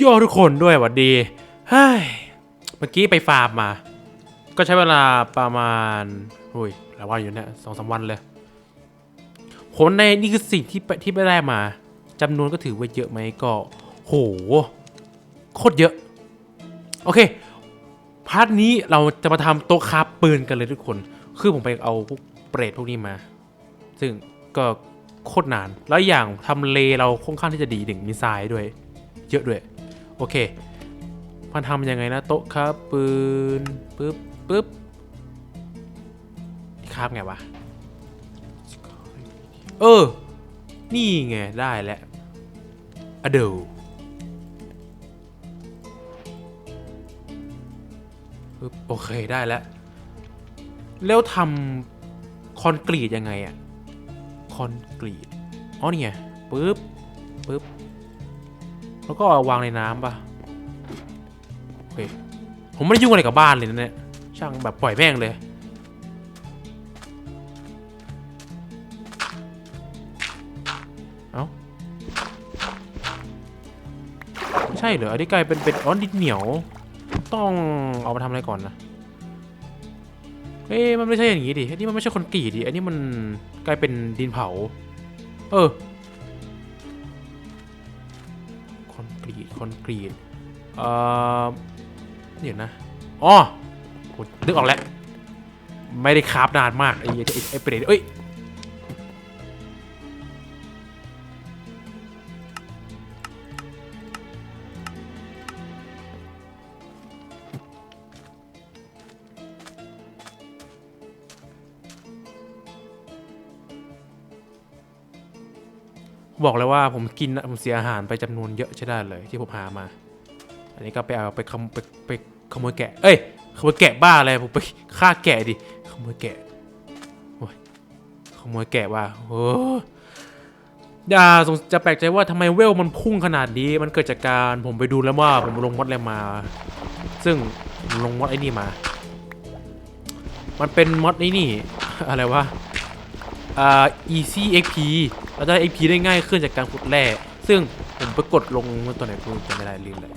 โยทุกคนด้วยหวัดดีเฮ้ยเมื่อกี้ไปฟาร์มมา ก็ใช้เวลาประมาณอุ้ยหลายวันอยู่เนี่ยสองสามวันเลยผลในนี่คือสิ่งที่ที่ไปได้มาจำนวนก็ถือว่าเยอะไหมก็โหโคตรเยอะ โอเค พาร์ทนี้เราจะมาทำโต๊ะคาฟปืนกันเลยทุกคน คือผมไปเอาพวกเปรตพวกนี้มา ซึ่งก็โคตรนาน แล้วอย่างทำเลเราค่อนข้างที่จะดีหนึ่งมีทรายด้วย เยอะด้วย โอเคมันทำยังไงนะโต๊ะคราฟปืนปึ๊บปึ๊บคราฟไงวะ เออ นี่ไง ได้แล้วอเดยวปึ๊บโอเคได้แล้ว แล้วทำคอนกรีตยังไงอะคอนกรีตอ๋อนี่ไงปึ๊บปึ๊บ แล้วก็วางในน้ำปะโอเคผมไม่ได้ยุ่งอะไรกับบ้านเลยนะเนี่ยช่างแบบปล่อยแม่งเลยเอ้าไม่ใช่เหรออันนี้กลายเป็นเป็นอ๋อนดินเหนียว ต้องเอามาทำอะไรก่อนนะเอ้ยมันไม่ใช่อย่างนี้ดิอันนี้มันไม่ใช่คอนกรีตดิอันนี้มันกลายเป็นดินเผา เออ คอนกรีตเอ่อเดี๋ยวนะอ๋อนึกออกแล้ว ไม่ได้คราฟนานมากไอ้ไอ้ไอ้ไอ้เด็นเอ้ย บอกเลยว่าผมกินผมเสียอาหารไปจำนวนเยอะใช่ได้เลยที่ผมหามา อันนี้ก็ไปเอาไปขโมไปไปขโมยแกะ เอ้ยขโมยแกะบ้าอะไรผมไปฆ่าแกะดิขโมยแกะโอ้ยขโมยแกะว่าโอ้อย่าสงจะแปลกใจว่าทำไมเวลมันพุ่งขนาดนี้ มันเกิดจากการผมไปดูแล้วว่าผมลงมดอะไรมา ซึ่งลงมดไอ้นี่มา มันเป็นมดไอ้นี่ อะไรวะอ่า easy xp เราจะได้ xp ได้ง่ายขึ้นจากการขุดแร่ซึ่งผมไปกดลงเมื่อตัวไหนกูจำไม่ได้ลืมเลย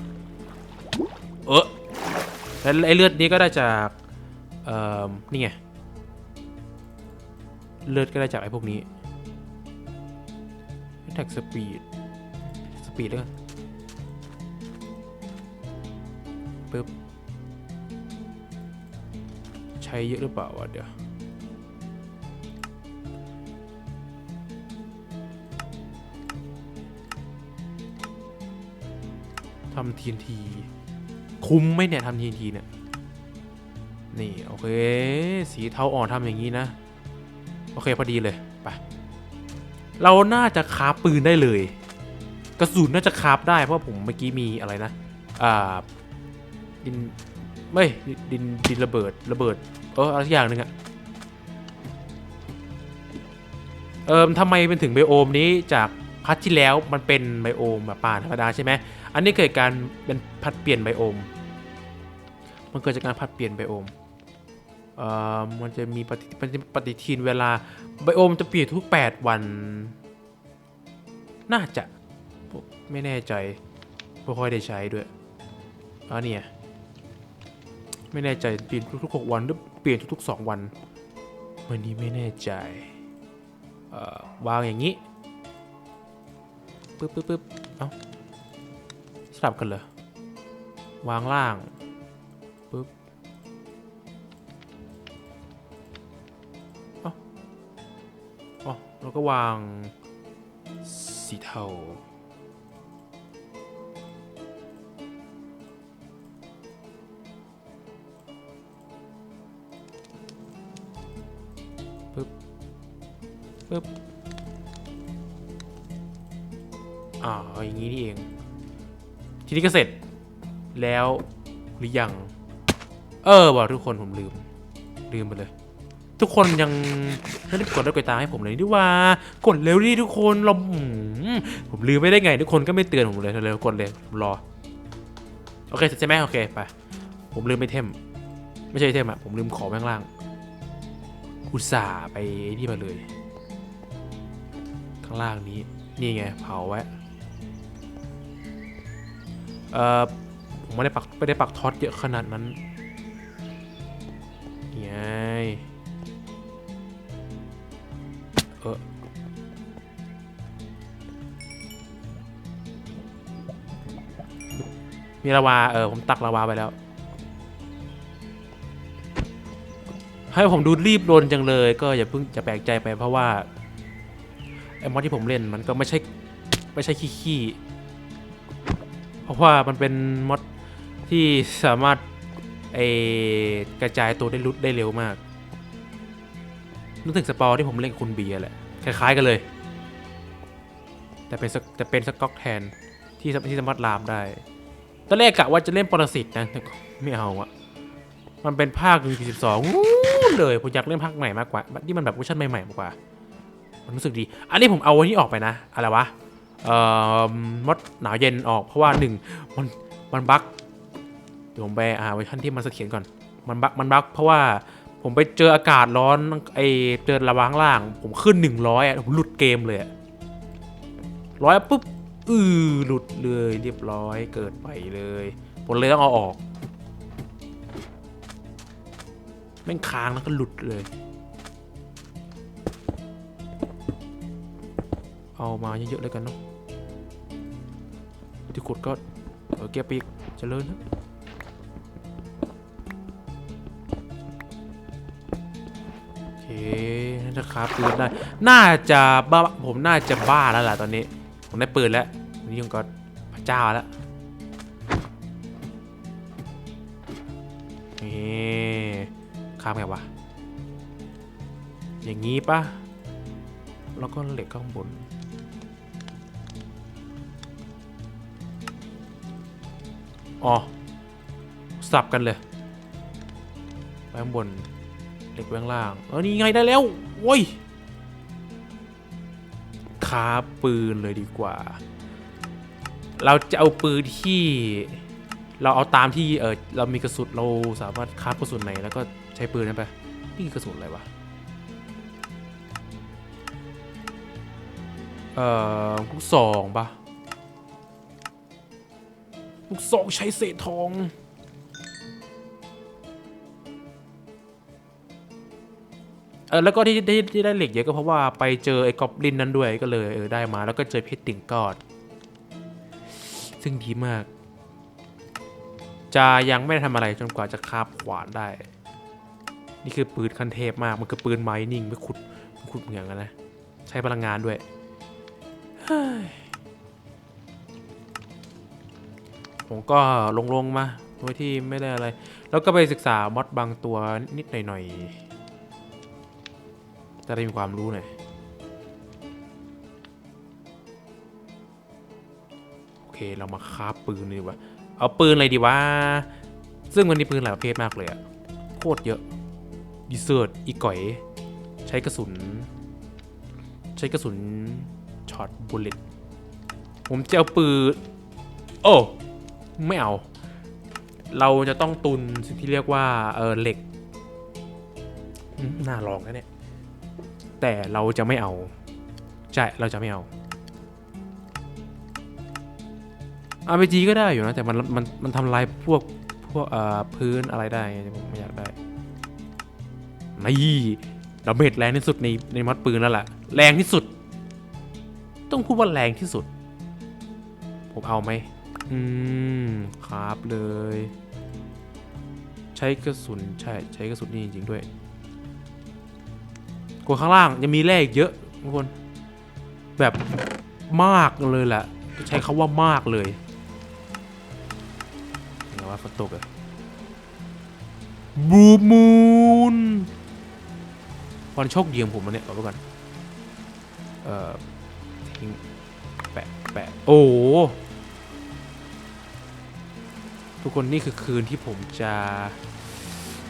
เออแล้วไอ้เลือดนี้ก็ได้จากเอ่อนี่ไงเลือดก็ได้จากไอ้พวกนี้แท็กสปีดสปีดแล้วกันปึ๊บใช้เยอะหรือเปล่าวะเดี๋ยว ทำ TNT คุ้มไหมเนี่ยทำ TNT เนี่ยนี่ โอเค สีเทาอ่อนทำอย่างนี้นะ โอเค พอดีเลย ไป เราน่าจะคาฟปืนได้เลย กระสุนน่าจะคาฟได้เพราะผมเมื่อกี้มีอะไรนะ อ่า ดินไม่ดินดินระเบิดระเบิด เอออะไรสักอย่างหนึ่งอะเอิมทำไมเป็นถึงไบโอมนี้จากพัทที่แล้วมันเป็นไบโอมแบบป่าธรรมดาใช่ไหม อันนี้เกิดการเป็นพัดเปลี่ยนไบโอม มันเกิดจากการพัดเปลี่ยนไบโอมเอ่อมันจะมีปฏิปฏิปฏิทินเวลาไบโอมจะเปลี่ยนทุก 8 วัน น่าจะไม่แน่ใจไม่ค่อยได้ใช้ด้วยอ่าเนี่ยไม่แน่ใจเปลี่ยนทุกๆ6วันหรือเปลี่ยนทุกๆ 2 วันวันนี้ไม่แน่ใจวางอย่างนี้ปึ๊บปึ๊บปึ๊บเอ้า ลับกันเหรอ วางล่างปึ๊บอ๋อแล้วก็วางสีเทาปึ๊บปึ๊บอ่าอย่างนี้นี่เอง ทีนี้ก็เสร็จแล้วหรือยัง เออบอกทุกคนผมลืม ลืมไปเลย ทุกคนยังไม่ได้กดได้กดตาให้ผมเลยดิว่ากดเร็วดิทุกคนเราผมลืมไม่ได้ไง ทุกคนก็ไม่เตือนผมเลยเร็วๆกดเลยผมรอโอเคเสร็จใช่ไหมโอเคไปผมลืมไปเทม ไม่ใช่เทมอะผมลืมของข้างล่างอุตส่าห์ไปนี่มาเลย ข้างล่างนี้ นี่ไงเผาไว้ เออผมไม่ได้ปักไม่ได้ปักท็อตเยอะขนาดนั้นไงเออมีลาวา เออ ผมตักลาวาไปแล้ว ให้ผมดูรีบรนจังเลย ก็อย่าเพิ่งจะแปลกใจไปเพราะว่า ไอ้มอดที่ผมเล่นมันก็ไม่ใช่ ไม่ใช่ขี้ๆ เพราะว่ามันเป็นมอดที่สามารถไอกระจายตัวได้รุดได้เร็วมาก นึกถึงสปอร์ที่ผมเล่นคุณเบียร์แหละ คล้าย ๆ กันเลย แต่เป็นแต่เป็นสก๊อกแทนที่ที่สามารถลามได้ ตอนแรกกะว่าจะเล่นปรสิตนะแต่ไม่เอาอะมันเป็นภาคหนึ่งสิบสองเลยผมอยากเล่นภาคใหม่มากกว่าที่มันแบบเวอร์ชันใหม่ๆมากกว่า มันรู้สึกดี อันนี้ผมเอาวันนี้ออกไปนะ อะไรวะ มดหนาวเย็นออกเพราะว่าหนึ่งมันมันบั๊กเดี๋ยวผมไปอ่าเวอร์ชันที่มันเสถียรก่อนมันบั๊กมันบั๊กเพราะว่าผมไปเจออากาศร้อนไอเจอระวางล่าง ผมขึ้นหนึ่งร้อยอะผมหลุดเกมเลยอะร้อยปุ๊บอือหลุดเลยเรียบร้อยเกิดไปเลยผมเลยต้องเอาออกแม่งค้างแล้วก็หลุดเลย เอามาเยอะๆเลยกันเนาะ ที่ขุดก็เออเกียร์ปีกเจริญนะโอเคนะคราฟปืนได้ น่าจะบ้าผมน่าจะบ้าแล้วล่ะตอนนี้ ผมได้ปืนแล้วนนี้ยังก็พระเจ้าแล้วนี่ข้ามไงวะอย่างงี้ปะแล้วก็เหล็กข้างบน อ๋อ สับกันเลยไปข้างบนเหล็กไว้ข้างล่างเออนี่ไงได้แล้วโว้ยคาปืนเลยดีกว่า เราจะเอาปืนที่ เราเอาตามที่เออเรามีกระสุนเราสามารถคาบกระสุนไหนแล้วก็ใช้ปืนนั้นไปนี่กระสุนอะไรวะเอ่อลูกซองปะ ลูกซองใช้เศษทองเออแล้วก็ที่ที่ที่ได้เหล็กเยอะก็เพราะว่าไปเจอไอ้กอบลินนั้นด้วยก็เลยเออได้มาแล้วก็เจอเพชรติ่งกอด ซึ่งดีมาก จะยังไม่ได้ทำอะไรจนกว่าจะคาบขวานได้ นี่คือปืนคันเทพมากมันคือปืนไม้นิ่งไม่ขุดไม่ขุดเหมือนกันนะ ใช้พลังงานด้วย ผมก็ลงๆมาโดยที่ไม่ได้อะไร แล้วก็ไปศึกษามอดบางตัวนิดหน่อยๆ จะได้มีความรู้หน่อยโอเคเรามาคาบปืนดีกว่า เอาปืนอะไรดีวะ ซึ่งมันมีปืนหลายประเภทมากเลยอะโคตรเยอะดีเซอร์ตอีก่อย ใช้กระสุน ใช้กระสุนช็อตบุลเลตผมจะเอาปืน โอ้ ไม่เอา เราจะต้องตุนสิ่งที่เรียกว่าเออเหล็กน่าลองนะเนี่ย แต่เราจะไม่เอา ใช่ เราจะไม่เอา RPG ก็ได้อยู่นะ แต่มันมันมันทำลายพวกพวกเอ่อพื้นอะไรได้ไงผมไม่อยากได้นี่ดาเมจแรงที่สุดในในมัดปืนแล้วแหละแรงที่สุด ต้องพูดว่าแรงที่สุด ผมเอาไหม อืมครับเลย ใช้กระสุนใช่ใช้กระสุนนี่จริงๆด้วยกดข้างล่างยังมีแร่อีกเยอะทุกคน แบบมากเลยแหละใช้คาว่ามากเลยเห็นว่าฝนตกอะบูมูนวันโชคดีของผมมันเนี่ยเอาไปก่อนเอ่อทิ้งแปะแปะโอ้ ทุกคนนี่คือคืนที่ผมจะ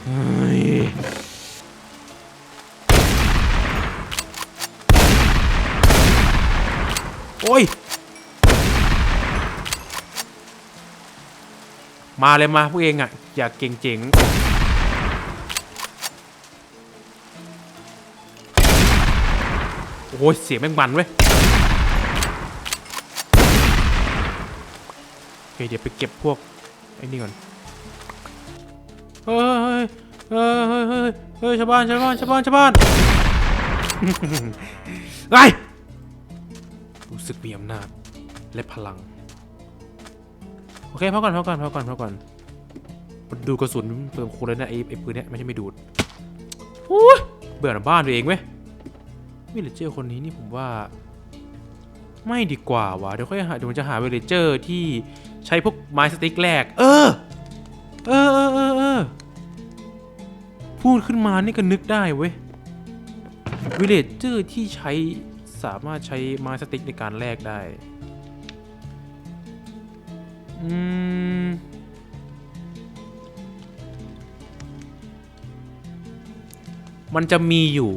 เฮ้ยโอ้ย มาเลยมาพวกเองอะ อยากเก่งเจ๋งโอ้ยเสียงแม่งมันเว้ยเคเดี๋ยวไปเก็บพวก ไอ้นี่ก่อนเฮ้ยเฮ้ยเฮ้ยเฮ้ยเฮ้ยชาวบ้านชาวบ้านชาวบ้านชาวบ้านไงรู้สึกมีอำนาจและพลัง โอเคพักก่อนพักก่อนพักก่อนพักก่อนดูกระสุนเปิดคูเลยนะไอ้ไอ้ปืนเนี้ยไม่ใช่ไม่ดูดโอ้ยเบื่อหน้าบ้านตัวเองไหมวิลเลเจอร์คนนี้นี่ผมว่า ไม่ดีกว่าวะเดี๋ยวค่อยหาเดี๋ยวผมจะหาวิลเลเจอร์ที่ ใช้พวกไม้สติ๊กแรก เออ เออเออเออเออพูดขึ้นมานี่ก็นึกได้เว้ยวิลเลเจอร์ที่ใช้สามารถใช้ไม้สติ๊กในการแลกได้ อืมมันจะมีอยู่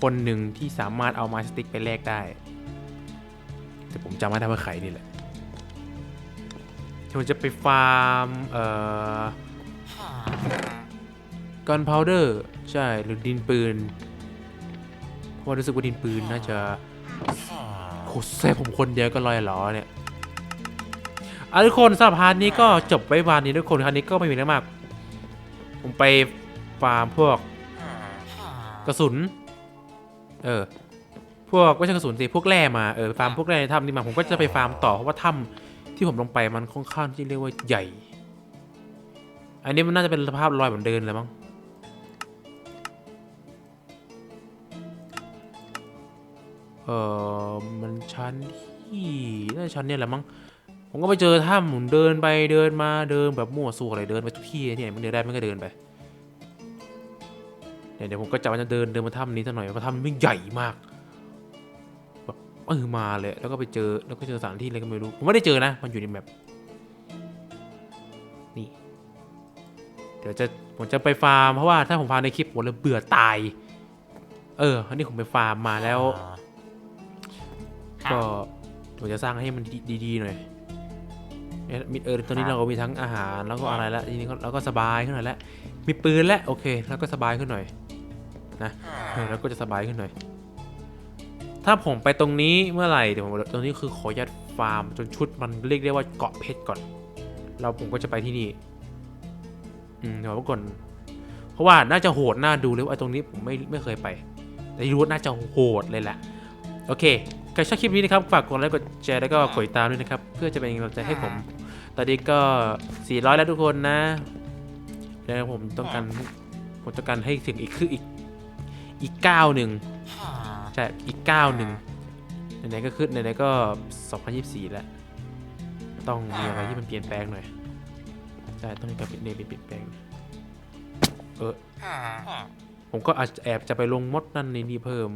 คนหนึ่งที่สามารถเอาไม้สติ๊กไปแลกได้ แต่ผมจำไม่ได้ว่าใครนี่แหละ ผมจะไปฟาร์มเอ่อกันพาวเดอร์ใช่หรือดินปืนเพราะรู้สึกว่าดินปืนน่าจะโคตรแซ่บผมคนเดียวก็ลอยหลอเนี่ยอะทุกคนสำหรับพาร์ทนี้ก็จบไว้วานนี้ทุกคนครั้นี้ก็ไม่มีอะไรมาก ผมไปฟาร์มพวกกระสุน เออ พวกไม่ใช่กระสุนสิ พวกแร่มา เออ ฟาร์มพวกแร่ในถ้ำนี่มา ผมก็จะไปฟาร์มต่อ เพราะว่าถ้ำ ที่ผมลงไปมันค่อนข้างที่เรียกว่าใหญ่ อันนี้มันน่าจะเป็นสภาพรอยเหมือนเดินเลยมั้งเออมันชั้นที่น่าชั้นเนี่ยแหละมั้งผมก็ไปเจอถ้ำผมเดินไปเดินมาเดินแบบมั่วซั่วอะไรเดินไปทุกที่เนี่ยมันเดินได้มันก็เดินไปเดี๋ยวผมก็จะว่าจะเดินเดินมาถ้ำนี้สักหน่อยเพราะถ้ำมันใหญ่มาก เออมาเลย แล้วก็ไปเจอแล้วก็เจอสถานที่อะไรก็ไม่รู้ผมไม่ได้เจอนะ มันอยู่ในแมปนี่ เดี๋ยวจะผมจะไปฟาร์มเพราะว่าถ้าผมฟาร์มในคลิปผมเลยเบื่อตาย เอออันนี้ผมไปฟาร์มมาแล้ว ก็ผมจะสร้างให้มันดีๆหน่อยเนี่ยมีเออตอนนี้เราก็มีทั้งอาหารแล้วก็อะไรแล้วทีนี้ก็เราก็สบายขึ้นหน่อยแล้วมีปืนแล้วโอเค แล้วก็สบายขึ้นหน่อยนะเออแล้วก็จะสบายขึ้นหน่อย ถ้าผมไปตรงนี้เมื่อไหร่เดี๋ยวผมตรงนี้คือขอยัดฟาร์ม จนชุดมันเรียกได้ว่าเกาะเพชรก่อนแล้วผมก็จะไปที่นี่ อืมเดี๋ยวก่อน เพราะว่าน่าจะโหดน่าดูเลยว่าตรงนี้ผมไม่ไม่เคยไป แต่รู้ว่าน่าจะโหดเลยแหละ โอเคใครชอบคลิปนี้นะครับฝากกดไลค์กดแชร์แล้วก็กดติดตามด้วยนะครับ เพื่อจะเป็นกำลังใจให้ผม ตอนนี้ก็ 400 แล้วทุกคนนะแล้วผมต้องการผมต้องการให้ถึงอีกคืออีกอีกก้าวหนึ่ง ใช่อีกก้าวหนึ่งไหนๆก็ขึ้นไหนๆก็ 2024 แล้ว ต้องมีอะไรที่มันเปลี่ยนแปลงหน่อยใช่ต้องมีการเปลี่ยนเปลี่ยนแปลงเออผมก็อาจจะแอบจะไปลงมดนั่นในนี่เพิ่ม